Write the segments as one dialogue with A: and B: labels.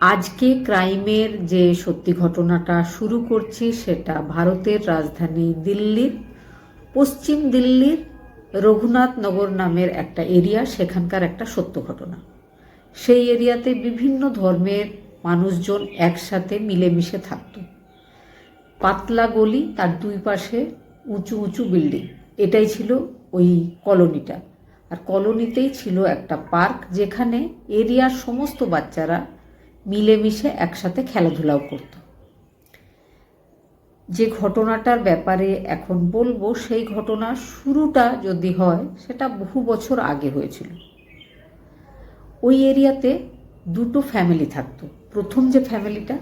A: আজকে ক্রাইমের যে সত্যি ঘটনাটা শুরু করছি সেটা ভারতের রাজধানী দিল্লির পশ্চিম দিল্লির রঘুনাথ নগর নামের একটা এরিয়া, সেখানকার একটা সত্য ঘটনা। সেই এরিয়াতে বিভিন্ন ধর্মের মানুষজন একসাথে মিলেমিশে থাকত। পাতলা গলি, তার দুই পাশে উঁচু উঁচু বিল্ডিং। এটাই ছিল ওই কলোনিটা। আর কলোনিতেই ছিল একটা পার্ক, যেখানে এরিয়ার সমস্ত বাচ্চারা মিলেমিশে একসাথে খেলাধুলাও করত। যে ঘটনাটার ব্যাপারে এখন বলব, সেই ঘটনা শুরুটা যদি হয়, সেটা বহু বছর আগে হয়েছিল। ওই এরিয়াতে দুটো ফ্যামিলি থাকতো। প্রথম যে ফ্যামিলিটা,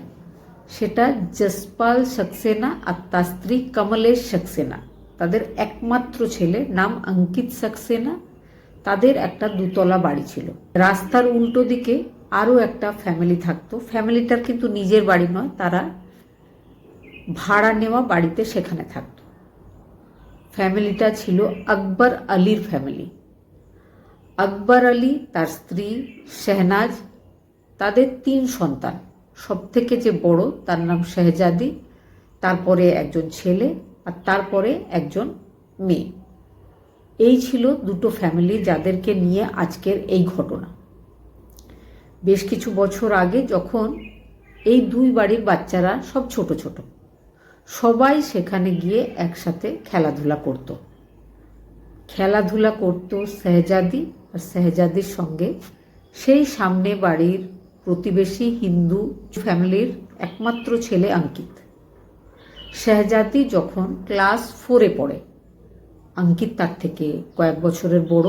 A: সেটা জসপাল সাক্সেনা আর তার স্ত্রী কমলেশ সাক্সেনা। তাদের একমাত্র ছেলে নাম অঙ্কিত সাক্সেনা। তাদের একটা দুতলা বাড়ি ছিল। রাস্তার উল্টো দিকে আরও একটা ফ্যামিলি থাকতো। ফ্যামিলিটার কিন্তু নিজের বাড়ি নয়, তারা ভাড়া নেওয়া বাড়িতে সেখানে থাকতো। ফ্যামিলিটা ছিল আকবর আলীর ফ্যামিলি আকবর আলী, তার স্ত্রী শেহনাজ, তাদের তিন সন্তান। সব থেকে যে বড়, তার নাম শেহজাদি, তারপরে একজন ছেলে আর তারপরে একজন মেয়ে। এই ছিল দুটো ফ্যামিলি যাদেরকে নিয়ে আজকের এই ঘটনা। বেশ কিছু বছর আগে যখন এই দুই বাড়ির বাচ্চারা সব ছোট ছোট, সবাই সেখানে গিয়ে একসাথে খেলাধুলা করত। খেলাধুলা করত শেহজাদি আর শেহজাদির সঙ্গে। সেই সামনে বাড়ির প্রতিবেশী হিন্দু ফ্যামিলির একমাত্র ছেলে অঙ্কিত। শেহজাদি যখন ক্লাস ফোরে পড়ে, অঙ্কিত তার থেকে কয়েক বছরের বড়।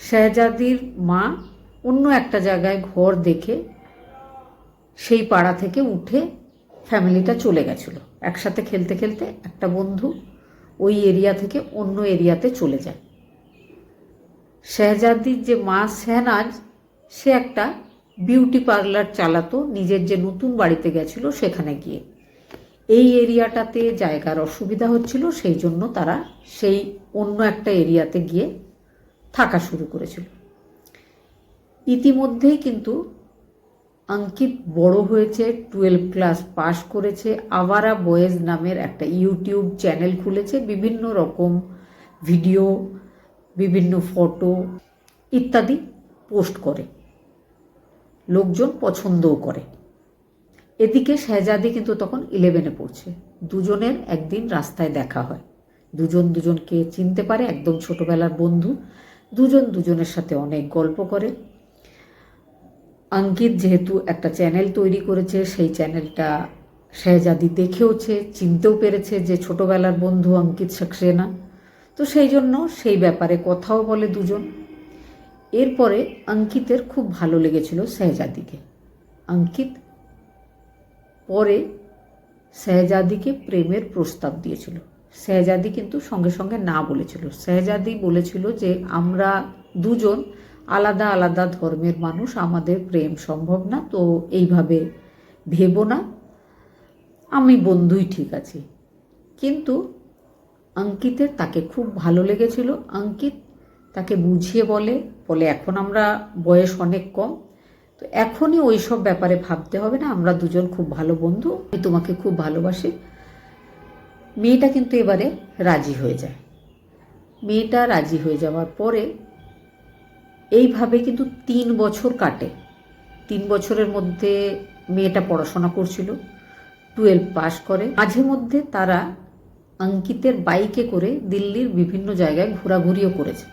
A: শেহজাদির মা অন্য একটা জায়গায় ঘর দেখে সেই পাড়া থেকে উঠে ফ্যামিলিটা চলে গেছিল। একসাথে খেলতে খেলতে একটা বন্ধু ওই এরিয়া থেকে অন্য এরিয়াতে চলে যায়। শেহজাদির যে মা শেহনাজ, সে একটা বিউটি পার্লার চালাতো, নিজের যে নতুন বাড়িতে গেছিল সেখানে গিয়ে। এই এরিয়াটাতে জায়গার অসুবিধা হচ্ছিল, সেই জন্য তারা সেই অন্য একটা এরিয়াতে গিয়ে থাকা শুরু করেছিল। ইতিমধ্যেই কিন্তু অঙ্কিত বড় হয়েছে টুয়েলভ ক্লাস পাশ করেছে আবারা বয়েজ নামের একটা ইউটিউব চ্যানেল খুলেছে, বিভিন্ন রকম ভিডিও বিভিন্ন ফটো ইত্যাদি পোস্ট করে। লোকজন পছন্দও করে। এদিকে শেহজাদি কিন্তু তখন ইলেভেনে পড়ছে। দুজনের একদিন রাস্তায় দেখা হয়। দুজন দুজনকে চিনতে পারে, একদম ছোটবেলার বন্ধু। দুজন দুজনের সাথে অনেক গল্প করে। অঙ্কিত যেহেতু একটা চ্যানেল তৈরি করেছে, সেই চ্যানেলটা শেহজাদি দেখেওছে, চিনতেও পেরেছে যে ছোটবেলার বন্ধু অঙ্কিত সাকসেনা। তো সেই জন্য সেই ব্যাপারে কথাও বলে দুজন। এরপরে অঙ্কিতের খুব ভালো লেগেছিল শেহজাদিকে। অঙ্কিত পরে শেহজাদিকে প্রেমের প্রস্তাব দিয়েছিল। শেহজাদি কিন্তু সঙ্গে সঙ্গে না বলেছিল। শেহজাদি বলেছিল যে, আমরা দুজন আলাদা আলাদা ধর্মের মানুষ, আমাদের প্রেম সম্ভব না, তো এইভাবে ভেবো না। আমি বন্ধুই ঠিক আছি। কিন্তু অঙ্কিতের তাকে খুব ভালো লেগেছিল। অঙ্কিত তাকে বুঝিয়ে বলে বলে এখন আমরা বয়স অনেক কম, তো এখনই ওই সব ব্যাপারে ভাবতে হবে না, আমরা দুজন খুব ভালো বন্ধু, আমি তোমাকে খুব ভালোবাসি। মেয়েটা কিন্তু এবারে রাজি হয়ে যায়। মেয়েটা রাজি হয়ে যাওয়ার পরে এইভাবে কিন্তু তিন বছর কাটে। তিন বছরের মধ্যে মেয়েটা পড়াশোনা করছিল, টুয়েলভ পাশ করে। মাঝে মধ্যে তারা অঙ্কিতের বাইকে করে দিল্লির বিভিন্ন জায়গায় ঘোরাঘুরিও করেছে।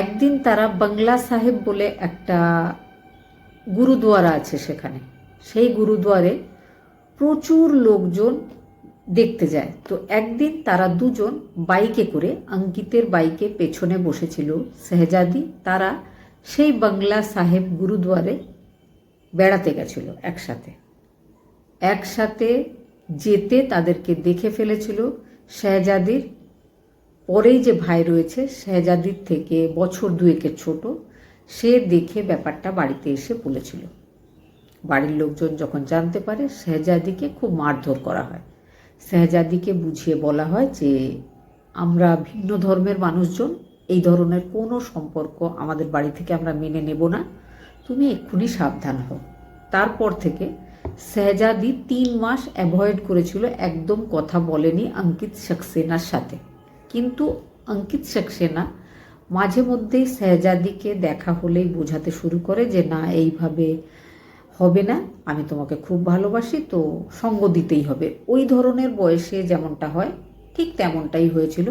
A: একদিন তারা বাংলা সাহেব বলে একটা গুরুদুয়ারা আছে সেখানে। সেই গুরুদুয়ারে প্রচুর লোকজন দেখতে যায়। তো একদিন তারা দুজন বাইকে করে অঙ্কিতের বাইকে পেছনে বসেছিল। শেহজাদি তারা সেই বাংলা সাহেব গুরুদুয়ারে বেড়াতে গেছিল একসাথে। একসাথে যেতে তাদেরকে দেখে ফেলেছিল শেহজাদির। পরেই যে ভাই রয়েছে, শেহজাদির থেকে বছর দুয়েকের ছোট, সে দেখে ব্যাপারটা বাড়িতে এসে বলেছিল। বাড়ির লোকজন যখন জানতে পারে, শেহজাদিকে খুব মারধর করা হয়। শেহজাদিকে বুঝিয়ে বলা হয় যে আমরা ভিন্ন ধর্মের মানুষজন, এই ধরনের কোনো সম্পর্ক আমাদের বাড়ি থেকে আমরা মেনে নেব না। তুমি এক্ষুনি সাবধান হও। তারপর থেকে শেহজাদি তিন মাস অ্যাভয়েড করেছিল, একদম কথা বলেনি অঙ্কিত সাক্সেনার সাথে। কিন্তু অঙ্কিত সাক্সেনা মাঝে মধ্যেই শেহজাদিকে দেখা হলেই বোঝাতে শুরু করে যে, না, এইভাবে হবে না, আমি তোমাকে খুব ভালোবাসি, তো সঙ্গ দিতেই হবে। ওই ধরনের বয়সে যেমনটা হয়, ঠিক তেমনটাই হয়েছিল।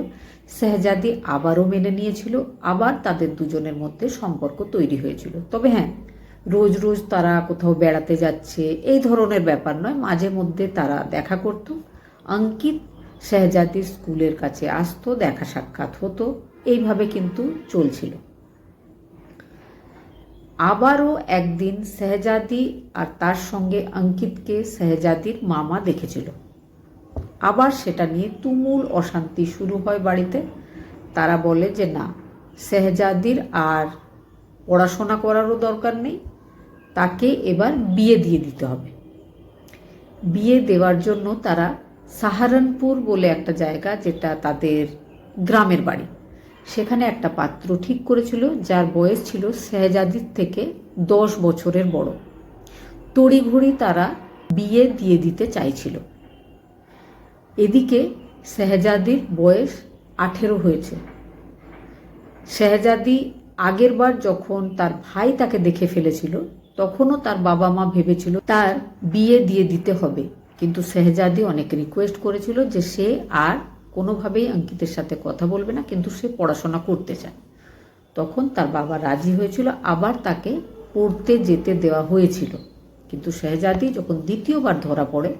A: শেহজাদি আবারও মেনে নিয়েছিল, আবার তাদের দুজনের মধ্যে সম্পর্ক তৈরি হয়েছিল। তবে হ্যাঁ রোজ রোজ তারা কোথাও বেড়াতে যাচ্ছে, এই ধরনের ব্যাপার নয়, মাঝে মধ্যে তারা দেখা করত। অঙ্কিত শেহজাদির স্কুলের কাছে আসতো, দেখা সাক্ষাৎ হতো, এইভাবে কিন্তু চলছিল। আবারও একদিন শেহজাদি আর তার সঙ্গে অঙ্কিতকে শেহজাদির মামা দেখেছিল। আবার সেটা নিয়ে তুমুল অশান্তি শুরু হয় বাড়িতে। তারা বলে যে, না, শেহজাদির আর পড়াশোনা করারও দরকার নেই। তাকে এবার বিয়ে দিয়ে দিতে হবে। বিয়ে দেওয়ার জন্য তারা সাহারানপুর বলে একটা জায়গা, যেটা তাদের গ্রামের বাড়ি। সেখানে একটা পাত্র ঠিক করেছিল, যার বয়স ছিল শেহজাদির থেকে দশ বছরের বড়। তড়িঘড়ি তারা বিয়ে দিয়ে দিতে চাইছিল। এদিকে শেহজাদির বয়স আঠেরো হয়েছে। শেহজাদি আগেরবার যখন তার ভাই তাকে দেখে ফেলেছিল, তখনও তার বাবা মা ভেবেছিল তার বিয়ে দিয়ে দিতে হবে। কিন্তু শেহজাদি অনেক রিকোয়েস্ট করেছিল যে সে আর কোনোভাবেই অঙ্কিতের সাথে কথা বলবে না, কিন্তু সে পড়াশোনা করতে চায়। তখন তার বাবা রাজি হয়েছিল, আবার তাকে পড়তে যেতে দেওয়া হয়েছিল। কিন্তু শেহজাদি যখন দ্বিতীয়বার ধরা পড়ে,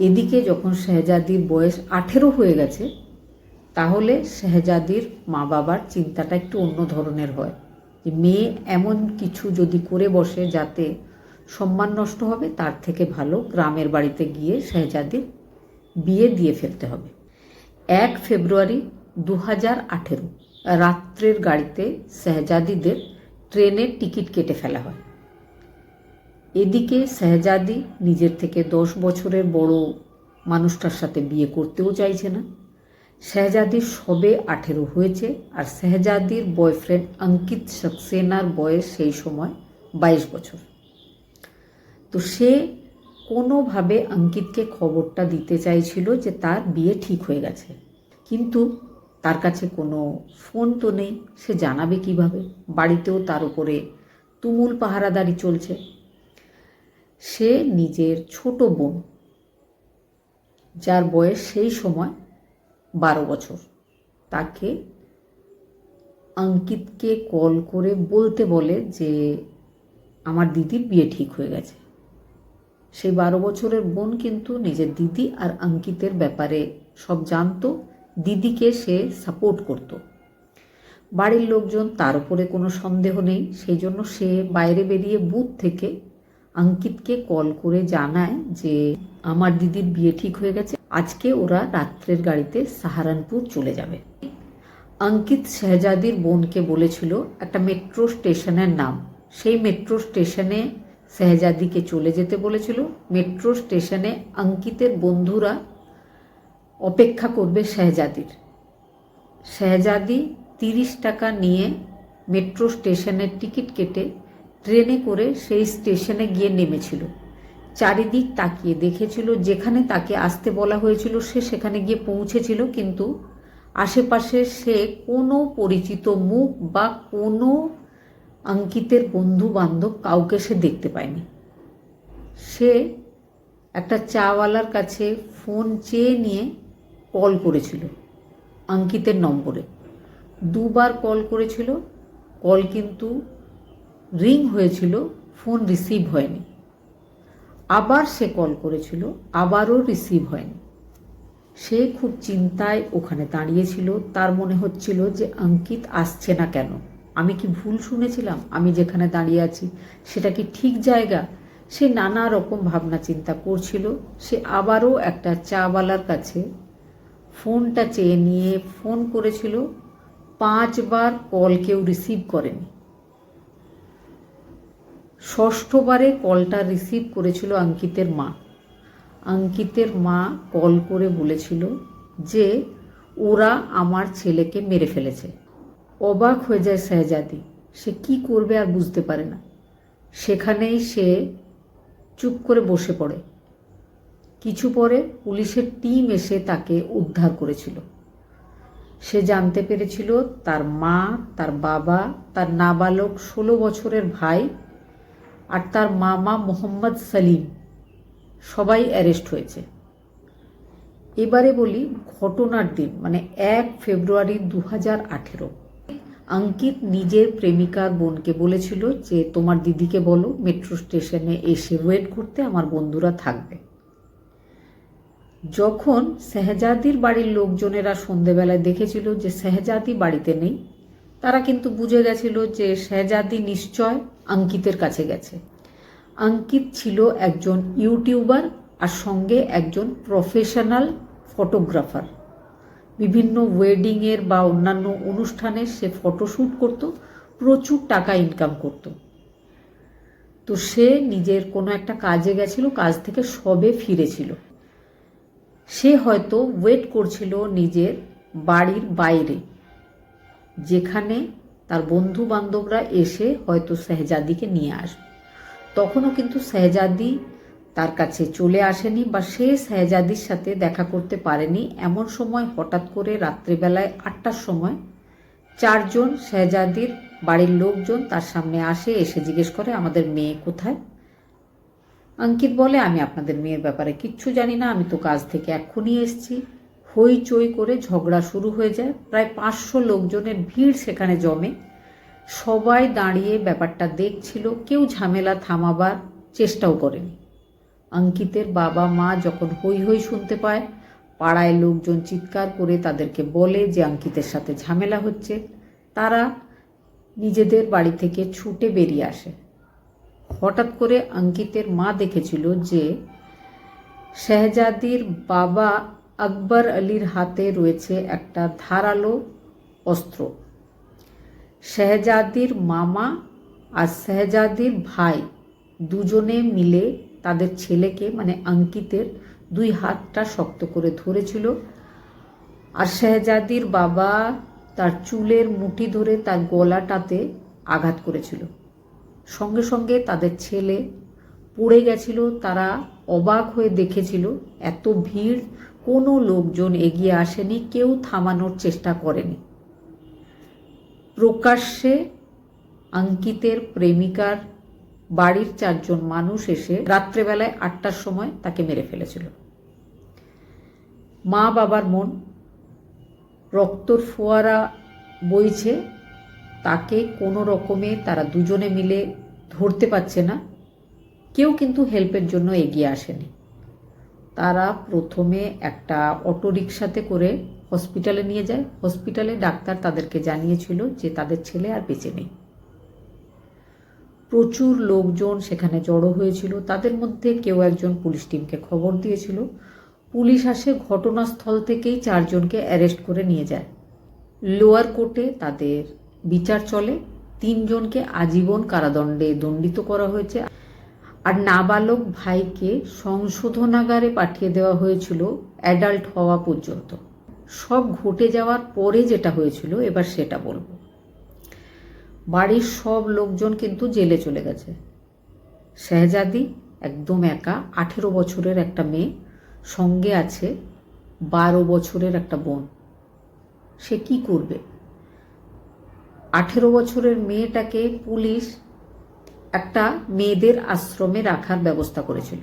A: এদিকে যখন শেহজাদির বয়স আঠেরো হয়ে গেছে, তাহলে শেহজাদির মা বাবার চিন্তাটা একটু অন্য ধরনের হয়। যে মেয়ে এমন কিছু যদি করে বসে যাতে সম্মান নষ্ট হবে, তার থেকে ভালো গ্রামের বাড়িতে গিয়ে শেহজাদির বিয়ে দিয়ে ফেলতে হবে। এক ফেব্রুয়ারি দু হাজার আঠেরো। রাত্রের গাড়িতে শেহজাদিদের ট্রেনের টিকিট কেটে ফেলা হয়। এদিকে শেহজাদি নিজের থেকে দশ বছরের বড় মানুষটার সাথে বিয়ে করতেও চাইছে না। শেহজাদির সবে আঠেরো হয়েছে আর শেহজাদির বয়ফ্রেন্ড অঙ্কিত সাক্সেনার বয়স সেই সময় বাইশ বছর। তো সে কোনোভাবে অঙ্কিতকে খবরটা দিতে চাইছিল যে তার বিয়ে ঠিক হয়ে গেছে। কিন্তু তার কাছে কোনো ফোন তো নেই। সে জানাবে কীভাবে? বাড়িতেও তার উপরে তুমুল পাহারাদারি চলছে। সে নিজের ছোট বোন, যার বয়স সেই সময় বারো বছর। তাকে অঙ্কিতকে কল করে বলতে বলে যে, আমার দিদির বিয়ে ঠিক হয়ে গেছে। সেই বারো বছরের বোন কিন্তু নিজের দিদি আর অঙ্কিতের ব্যাপারে সব জানতো। দিদিকে সে সাপোর্ট করত। বাড়ির লোকজন তার উপরে কোনো সন্দেহ নেই, সেই জন্য সে বাইরে বেরিয়ে বুথ থেকে অঙ্কিতকে কল করে জানায় যে আমার দিদির বিয়ে ঠিক হয়ে গেছে, আজকে ওরা রাত্রের গাড়িতে সাহারানপুর চলে যাবে। অঙ্কিত শেহজাদির বোনকে বলেছিল, একটা মেট্রো স্টেশনের নাম। সেই মেট্রো স্টেশনে শেহজাদিকে চলে যেতে বলেছিল। মেট্রো স্টেশনে অঙ্কিতের বন্ধুরা অপেক্ষা করবে শেহজাদির। শেহজাদি তিরিশ টাকা নিয়ে মেট্রো স্টেশনের টিকিট কেটে ট্রেনে করে সেই স্টেশনে গিয়ে নেমেছিল। চারিদিক তাকিয়ে দেখেছিল, যেখানে তাকে আসতে বলা হয়েছিল সে সেখানে গিয়ে পৌঁছেছিল, কিন্তু আশেপাশে সে কোনো পরিচিত মুখ বা কোনো অঙ্কিতের বন্ধু বান্ধব কাউকে সে দেখতে পায়নি। সে একটা চাওয়ালার কাছে ফোন চেয়ে নিয়ে কল করেছিল, অঙ্কিতের নম্বরে। দুবার কল করেছিল, কল কিন্তু রিং হয়েছিল, ফোন রিসিভ হয়নি। আবার সে কল করেছিল, আবারও রিসিভ হয়নি। সে খুব চিন্তায় ওখানে দাঁড়িয়েছিল, তার মনে হচ্ছিল যে অঙ্কিত আসছে না কেন? আমি কি ভুল শুনেছিলাম? আমি যেখানে দাঁড়িয়ে আছি, সেটা কি ঠিক জায়গা? সে নানা রকম ভাবনা চিন্তা করছিল, সে আবারও একটা চাওয়ালার কাছে ফোনটা চেয়ে নিয়ে ফোন করেছিল, পাঁচবার কল কেউ রিসিভ করেনি। ষষ্ঠবারে কলটা রিসিভ করেছিল অঙ্কিতের মা। অঙ্কিতের মা কল করে বলেছিল যে, ওরা আমার ছেলেকে মেরে ফেলেছে। অবাক হয়ে যায় শেহজাদি সে কি করবে আর বুঝতে পারে না। সেখানেই সে চুপ করে বসে পড়ে। কিছু পরে পুলিশের টিম এসে তাকে উদ্ধার করেছিল। সে জানতে পেরেছিল তার মা, তার বাবা, তার নাবালক, ষোলো বছরের ভাই আর তার মামা মোহাম্মদ সালিম। সবাই অ্যারেস্ট হয়েছে। এবারে বলি ঘটনার দিন মানে এক ফেব্রুয়ারি দু হাজার আঠেরো। অঙ্কিত নিজের প্রেমিকার বোনকে বলেছিল যে, তোমার দিদিকে বলো, মেট্রো স্টেশনে এসে ওয়েট করতে আমার বন্ধুরা থাকবে। যখন শাহজাদির বাড়ির লোকজনেরা সন্ধেবেলায় দেখেছিল যে শাহজাদি বাড়িতে নেই, তারা কিন্তু বুঝে গেছিল যে শাহজাদি নিশ্চয় অঙ্কিতের কাছে গেছে। অঙ্কিত ছিল একজন ইউটিউবার আর সঙ্গে একজন প্রফেশনাল ফটোগ্রাফার। বিভিন্ন ওয়েডিংয়ের বা অন্যান্য অনুষ্ঠানে সে ফটোশ্যুট করত, প্রচুর টাকা ইনকাম করত। তো সে নিজের কোনো একটা কাজে গেছিল, কাজ থেকে সবে ফিরেছিল। সে হয়তো ওয়েট করছিল নিজের বাড়ির বাইরে, যেখানে তার বন্ধু বান্ধবরা এসে হয়তো শেহজাদিকে নিয়ে আসবে। তখনও কিন্তু শাহজাদি তার কাছে চলে আসেনি বা সে শেহজাদির সাথে দেখা করতে পারেনি। এমন সময় হঠাৎ করে রাত্রিবেলায় আটটার সময় চারজন শাহজাদির বাড়ির লোকজন তার সামনে আসে, এসে জিজ্ঞেস করে, আমাদের মেয়ে কোথায়? অঙ্কিত বলে, আমি আপনাদের মেয়ের ব্যাপারে কিচ্ছু জানি না, আমি তো কাজ থেকে এক্ষুনি এসছি। হইচই করে ঝগড়া শুরু হয়ে যায়। প্রায় পাঁচশো লোকজনের ভিড় সেখানে জমে। সবাই দাঁড়িয়ে ব্যাপারটা দেখছিল, কেউ ঝামেলা থামাবার চেষ্টাও করেনি। অঙ্কিতের বাবা মা যখন হই হই শুনতে পায়, পাড়ায় লোকজন চিৎকার করে তাদেরকে বলে যে অঙ্কিতের সাথে ঝামেলা হচ্ছে। তারা নিজেদের বাড়ি থেকে ছুটে বেরিয়ে আসে। হঠাৎ করে অঙ্কিতের মা দেখেছিল যে শাহজাদির বাবা আকবর আলীর হাতে রয়েছে একটা ধারালো অস্ত্র। শাহজাদির মামা আর শাহজাদির ভাই দুজনে মিলে তাদের ছেলেকে মানে অঙ্কিতের দুই হাতটা শক্ত করে ধরেছিল আর শাহজাদির বাবা তার চুলের মুঠি ধরে তার গলাটাতে আঘাত করেছিল। সঙ্গে সঙ্গে তাদের ছেলে পড়ে গেছিল, তারা অবাক হয়ে দেখেছিল, এত ভিড়, কোনো লোকজন এগিয়ে আসেনি, কেউ থামানোর চেষ্টা করেনি। প্রকাশ্যে অঙ্কিতের প্রেমিকার বাড়ির চারজন মানুষ এসে রাত্রেবেলায় আটটার সময় তাকে মেরে ফেলেছিল। মা বাবার মন রক্তর ফোয়ারা বইছে তাকে কোনো রকমে তারা দুজনে মিলে ধরতে পারছে না। কেউ কিন্তু হেল্পের জন্য এগিয়ে আসেনি। তারা প্রথমে একটা অটো রিক্সাতে করে হসপিটালে নিয়ে যায়। হসপিটালে ডাক্তার তাদেরকে জানিয়েছিল যে তাদের ছেলে আর বেঁচে নেই। প্রচুর লোকজন সেখানে জড়ো হয়েছিল। তাদের মধ্যে কেউ একজন পুলিশ টিমকে খবর দিয়েছিল। পুলিশ আসে ঘটনাস্থল থেকেই চারজনকে অ্যারেস্ট করে নিয়ে যায়। লোয়ার কোর্টে তাদের বিচার চলে। তিনজনকে আজীবন কারাদণ্ডে দণ্ডিত করা হয়েছে। আর নাবালক ভাইকে সংশোধনাগারে পাঠিয়ে দেওয়া হয়েছিল অ্যাডাল্ট হওয়া পর্যন্ত। সব ঘটে যাওয়ার পরে যেটা হয়েছিল, এবার সেটা বলব। বাড়ির সব লোকজন কিন্তু জেলে চলে গেছে। শেহজাদি একদম একা, আঠেরো বছরের একটা মেয়ে, সঙ্গে আছে বারো বছরের একটা বোন। সে কি করবে? আঠেরো বছরের মেয়েটাকে পুলিশ একটা মেয়েদের আশ্রমে রাখার ব্যবস্থা করেছিল।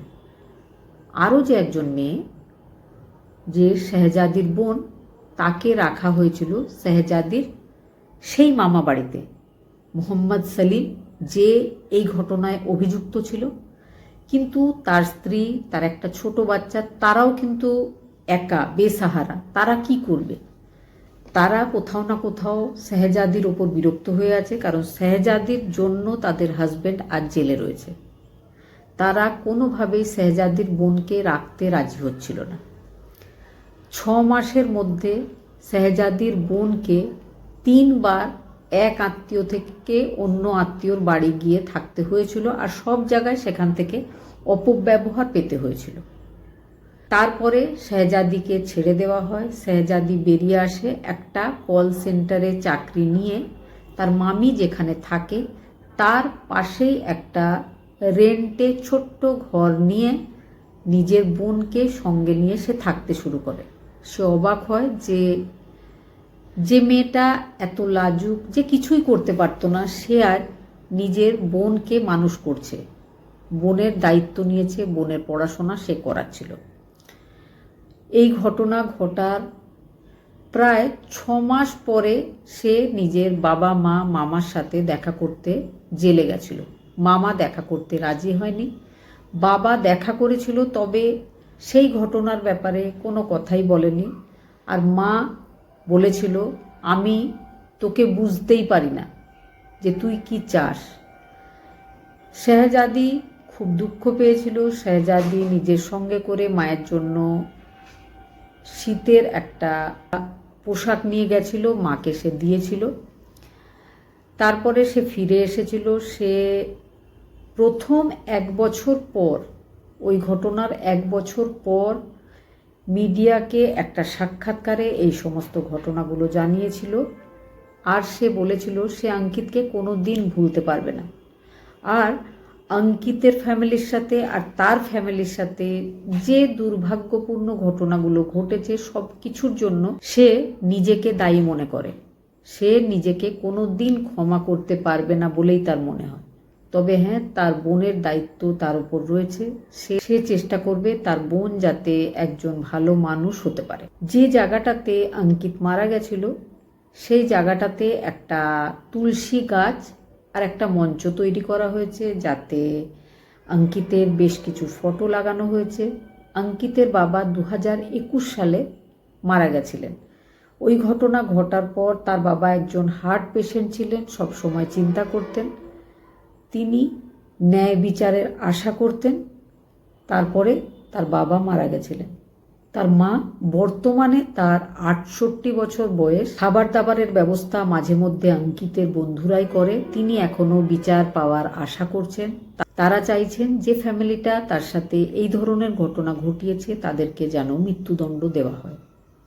A: আরও যে একজন মেয়ে, যে শেহজাদির বোন, তাকে রাখা হয়েছিল শেহজাদির সেই মামা বাড়িতে। মোহাম্মদ সালিম যে এই ঘটনায় অভিযুক্ত ছিল, কিন্তু তার স্ত্রী, তার একটা ছোট বাচ্চা, তারাও কিন্তু একা, বেসাহারা। তারা কি করবে? তারা কোথাও না কোথাও শাহজাদির ওপর বিরক্ত হয়ে আছে, কারণ শাহজাদির জন্য তাদের হাজব্যান্ড আজ জেলে রয়েছে। তারা কোনোভাবেই শাহজাদির বোনকে রাখতে রাজি হচ্ছিল না। ছ মাসের মধ্যে শাহজাদির বোনকে তিনবার এক আত্মীয় থেকে অন্য আত্মীয়র বাড়ি গিয়ে থাকতে হয়েছিল আর সব জায়গায় সেখান থেকে অপব্যবহার পেতে হয়েছিল। তারপরে শেহজাদিকে ছেড়ে দেওয়া হয়। শেহজাদি বেরিয়ে আসে একটা কল সেন্টারে চাকরি নিয়ে। তার মামি যেখানে থাকে, তার পাশেই একটা রেন্টে ছোট্ট ঘর নিয়ে নিজের বোনকে সঙ্গে নিয়ে সে থাকতে শুরু করে। সে অবাক হয় যে যে মেয়েটা এত লাজুক, যে কিছুই করতে পারতো না, সে আর নিজের বোনকে মানুষ করছে। বোনের দায়িত্ব নিয়েছে, বোনের পড়াশোনা সে করাচ্ছিল। এই ঘটনা ঘটার প্রায় ছ মাস পরে সে নিজের বাবা, মা, মামার সাথে দেখা করতে জেলে গেছিল। মামা দেখা করতে রাজি হয়নি। বাবা দেখা করেছিল, তবে সেই ঘটনার ব্যাপারে কোনো কথাই বলেনি। আর মা বলেছিল, আমি তোকে বুঝতেই পারি না যে তুই কি চাস। শেহজাদি খুব দুঃখ পেয়েছিল। শেহজাদি নিজের সঙ্গে করে মায়ের জন্য শীতের একটা পোশাক নিয়ে গেছিল, মাকে সে দিয়েছিল। তারপরে সে ফিরে এসেছিল। সে প্রথম এক বছর পর, ওই ঘটনার এক বছর পর মিডিয়াকে একটা সাক্ষাৎকারে এই সমস্ত ঘটনাগুলো জানিয়েছিল। আর সে বলেছিল, সে অঙ্কিতকে কোনো দিন ভুলতে পারবে না। আর অঙ্কিতের ফ্যামিলির সাথে আর তার ফ্যামিলির সাথে যে দুর্ভাগ্যপূর্ণ ঘটনাগুলো ঘটেছে সব কিছুর জন্য সে নিজেকে দায়ী মনে করে। সে নিজেকে কোনো দিন ক্ষমা করতে পারবে না বলেই তার মনে হয়। তবে হ্যাঁ তার বোনের দায়িত্ব তার উপর রয়েছে। সে সে চেষ্টা করবে তার বোন যাতে একজন ভালো মানুষ হতে পারে। যে জায়গাটাতে অঙ্কিত মারা গেছিল, সেই জায়গাটাতে একটা তুলসী গাছ আর একটা মঞ্চ তৈরি করা হয়েছে যাতে অঙ্কিতের বেশ কিছু ফটো লাগানো হয়েছে। অঙ্কিতের বাবা দু হাজার একুশ সালে মারা গেছিলেন। ওই ঘটনা ঘটার পর তার বাবা একজন হার্ট পেশেন্ট ছিলেন সব সময় চিন্তা করতেন। তিনি ন্যায় বিচারের আশা করতেন। তারপরে তার বাবা মারা গেছিলেন। তার মা বর্তমানে তার আটষট্টি বছর বয়স। খাবার দাবারের ব্যবস্থা মাঝে মধ্যে অঙ্কিতের বন্ধুরাই করে। তিনি এখনও বিচার পাওয়ার আশা করছেন। তারা চাইছেন যে ফ্যামিলিটা তার সাথে এই ধরনের ঘটনা ঘটিয়েছে, তাদেরকে যেন মৃত্যুদণ্ড দেওয়া হয়।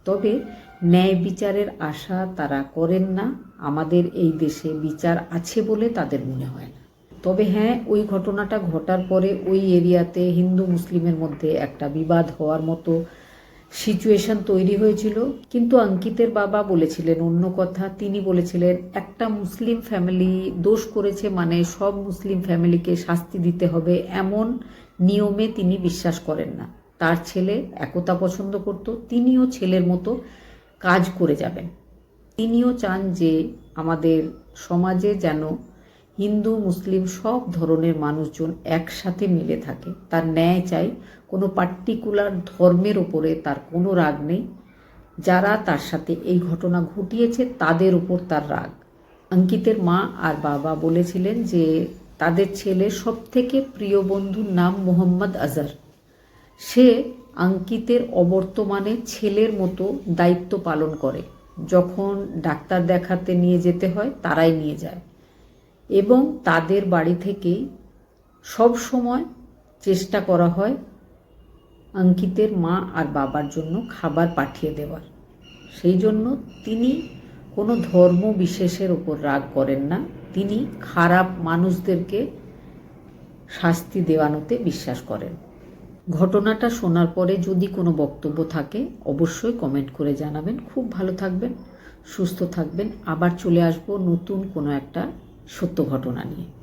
A: তবে ন্যায় বিচারের আশা তারা করেন না। আমাদের এই দেশে বিচার আছে বলে তাদের মনে হয় না। তবে হ্যাঁ ওই ঘটনাটা ঘটার পরে ওই এরিয়াতে হিন্দু মুসলিমের মধ্যে একটা বিবাদ হওয়ার মতো সিচুয়েশন তৈরি হয়েছিল। কিন্তু অঙ্কিতের বাবা বলেছিলেন অন্য কথা। তিনি বলেছিলেন, একটা মুসলিম ফ্যামিলি দোষ করেছে মানে সব মুসলিম ফ্যামিলিকে শাস্তি দিতে হবে এমন নিয়মে তিনি বিশ্বাস করেন না। তার ছেলে একতা পছন্দ করত, তিনিও ছেলের মতো কাজ করে যাবেন। তিনিও চান যে আমাদের সমাজে যেন হিন্দু, মুসলিম সব ধরনের মানুষজন একসাথে মিলে থাকে। তার ন্যায় চাই, কোনো পার্টিকুলার ধর্মের ওপরে তার কোনো রাগ নেই। যারা তার সাথে এই ঘটনা ঘটিয়েছে, তাদের উপর তার রাগ। অঙ্কিতের মা আর বাবা বলেছিলেন যে, তাদের ছেলে সব থেকে প্রিয় বন্ধুর নাম মোহাম্মদ আজহার। সে অঙ্কিতের অবর্তমানে ছেলের মতো দায়িত্ব পালন করে। যখন ডাক্তার দেখাতে নিয়ে যেতে হয়, তারাই নিয়ে যায়। এবং তাদের বাড়ি থেকেই সব সময় চেষ্টা করা হয় অঙ্কিতের মা আর বাবার জন্য খাবার পাঠিয়ে দেওয়ার। সেই জন্য তিনি কোনো ধর্ম বিশেষের ওপর রাগ করেন না। তিনি খারাপ মানুষদেরকে শাস্তি দেওয়ানোতে বিশ্বাস করেন। ঘটনাটা শোনার পরে যদি কোনো বক্তব্য থাকে, অবশ্যই কমেন্ট করে জানাবেন। খুব ভালো থাকবেন, সুস্থ থাকবেন। আবার চলে আসব নতুন কোনো একটা সত্য ঘটনা নিয়ে।